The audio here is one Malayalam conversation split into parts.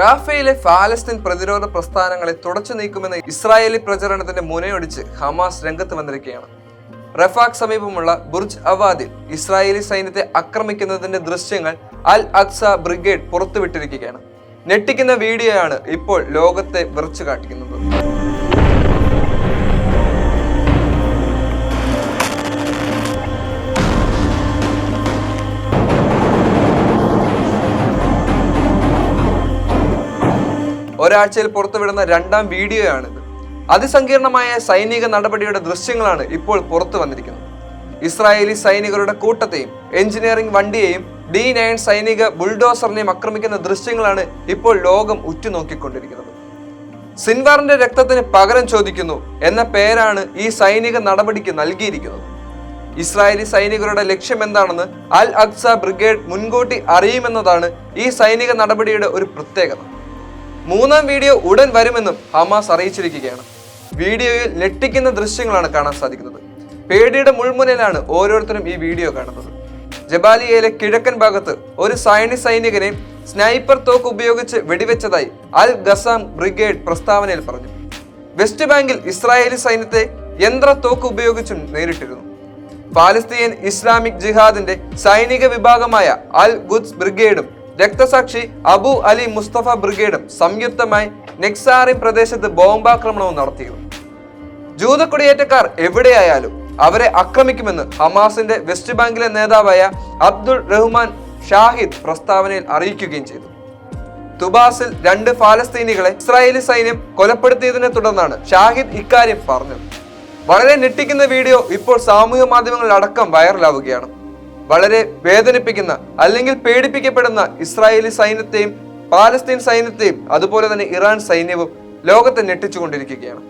റാഫയിലെ ഫാലസ്തീൻ പ്രതിരോധ പ്രസ്ഥാനങ്ങളെ തുടച്ചു നീക്കുമെന്ന ഇസ്രായേലി പ്രചരണത്തിന്റെ മുനയൊടിച്ച് ഹമാസ് രംഗത്ത് വന്നിരിക്കുകയാണ്. റഫാഖ് സമീപമുള്ള ബുർജ് അവാദിൽ ഇസ്രായേലി സൈന്യത്തെ ആക്രമിക്കുന്നതിന്റെ ദൃശ്യങ്ങൾ അൽ അക്സ ബ്രിഗേഡ് പുറത്തുവിട്ടിരിക്കുകയാണ്. ഞെട്ടിക്കുന്ന വീഡിയോയാണ് ഇപ്പോൾ ലോകത്തെ വിറച്ചു കാട്ടിക്കുന്നത് ഒരാഴ്ചയിൽ പുറത്തുവിടുന്ന രണ്ടാം വീഡിയോയാണിത് അതിസങ്കീർണമായ സൈനിക നടപടിയുടെ ദൃശ്യങ്ങളാണ് ഇപ്പോൾ പുറത്തു വന്നിരിക്കുന്നത്. ഇസ്രായേലി സൈനികരുടെ കൂട്ടത്തെയും എഞ്ചിനീയറിംഗ് വണ്ടിയെയും ഡി നയൻ സൈനിക ബുൾഡോസറിനെയും ആക്രമിക്കുന്ന ദൃശ്യങ്ങളാണ് ഇപ്പോൾ ലോകം ഉറ്റുനോക്കിക്കൊണ്ടിരിക്കുന്നത്. സിൻവാറിന്റെ രക്തത്തിന് പകരം ചോദിക്കുന്നു എന്ന പേരാണ് ഈ സൈനിക നടപടിക്ക് നൽകിയിരിക്കുന്നത്. ഇസ്രായേലി സൈനികരുടെ ലക്ഷ്യം എന്താണെന്ന് അൽ അക്സ ബ്രിഗേഡ് മുൻകൂട്ടി അറിയുമെന്നതാണ് ഈ സൈനിക നടപടിയുടെ ഒരു പ്രത്യേകത. മൂന്നാം വീഡിയോ ഉടൻ വരുമെന്നും ഹമാസ് അറിയിച്ചിരിക്കുകയാണ്. വീഡിയോയിൽ ഞെട്ടിക്കുന്ന ദൃശ്യങ്ങളാണ് കാണാൻ സാധിക്കുന്നത്. പേടിയുടെ മുൾമുനയിലാണ് ഓരോരുത്തരും ഈ വീഡിയോ കാണുന്നത്. ജബാലിയയിലെ കിഴക്കൻ ഭാഗത്ത് ഒരു സൈനിക സൈനികനെ സ്നൈപ്പർ തോക്ക് ഉപയോഗിച്ച് വെടിവെച്ചതായി അൽ ഗസാം ബ്രിഗേഡ് പ്രസ്താവനയിൽ പറഞ്ഞു. വെസ്റ്റ് ബാങ്കിൽ ഇസ്രായേലി സൈന്യത്തെ യന്ത്ര തോക്ക് ഉപയോഗിച്ചും നേരിട്ടിരുന്നു. പാലസ്തീൻ ഇസ്ലാമിക് ജിഹാദിന്റെ സൈനിക വിഭാഗമായ അൽ ഗുദ്സ് ബ്രിഗേഡും രക്തസാക്ഷി അബു അലി മുസ്തഫ ബ്രിഗേഡും സംയുക്തമായി നെക്സാറി പ്രദേശത്ത് ബോംബാക്രമണവും നടത്തിയിരുന്നു. ജൂത കുടിയേറ്റക്കാർ എവിടെയായാലും അവരെ ആക്രമിക്കുമെന്ന് ഹമാസിന്റെ വെസ്റ്റ് ബാങ്കിലെ നേതാവായ അബ്ദുൾ റഹ്മാൻ ഷാഹിദ് പ്രസ്താവനയിൽ അറിയിക്കുകയും ചെയ്തു. തുബാസിൽ രണ്ട് ഫാലസ്തീനികളെ ഇസ്രായേലി സൈന്യം കൊലപ്പെടുത്തിയതിനെ തുടർന്നാണ് ഷാഹിദ് ഇക്കാര്യം പറഞ്ഞത്. വളരെ ഞെട്ടിക്കുന്ന വീഡിയോ ഇപ്പോൾ സാമൂഹ്യ മാധ്യമങ്ങളിൽ അടക്കം വൈറലാവുകയാണ്. വളരെ വേദനിപ്പിക്കുന്ന അല്ലെങ്കിൽ പേടിപ്പിക്കപ്പെടുന്ന ഇസ്രായേലി സൈന്യത്തെയും പാലസ്തീൻ സൈന്യത്തെയും അതുപോലെ തന്നെ ഇറാൻ സൈന്യവും ലോകത്തെ ഞെട്ടിച്ചുകൊണ്ടിരിക്കുകയാണ്.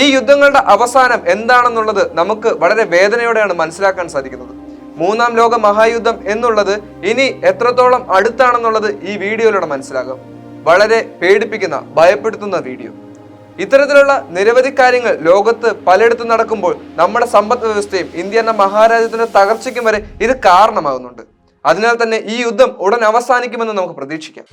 ഈ യുദ്ധങ്ങളുടെ അവസാനം എന്താണെന്നുള്ളത് നമുക്ക് വളരെ വേദനയോടെയാണ് മനസ്സിലാക്കാൻ സാധിക്കുന്നത്. മൂന്നാം ലോക മഹായുദ്ധം എന്നുള്ളത് ഇനി എത്രത്തോളം അടുത്താണെന്നുള്ളത് ഈ വീഡിയോയിലൂടെ മനസ്സിലാകും. വളരെ പേടിപ്പിക്കുന്ന ഭയപ്പെടുത്തുന്ന വീഡിയോ. ഇത്തരത്തിലുള്ള നിരവധി കാര്യങ്ങൾ ലോകത്ത് പലയിടത്തും നടക്കുമ്പോൾ നമ്മുടെ സമ്പദ് വ്യവസ്ഥയും ഇന്ത്യ എന്ന മഹാരാജ്യത്തിന്റെ തകർച്ചയ്ക്കും വരെ ഇത് കാരണമാകുന്നുണ്ട്. അതിനാൽ തന്നെ ഈ യുദ്ധം ഉടൻ അവസാനിക്കുമെന്ന് നമുക്ക് പ്രതീക്ഷിക്കാം.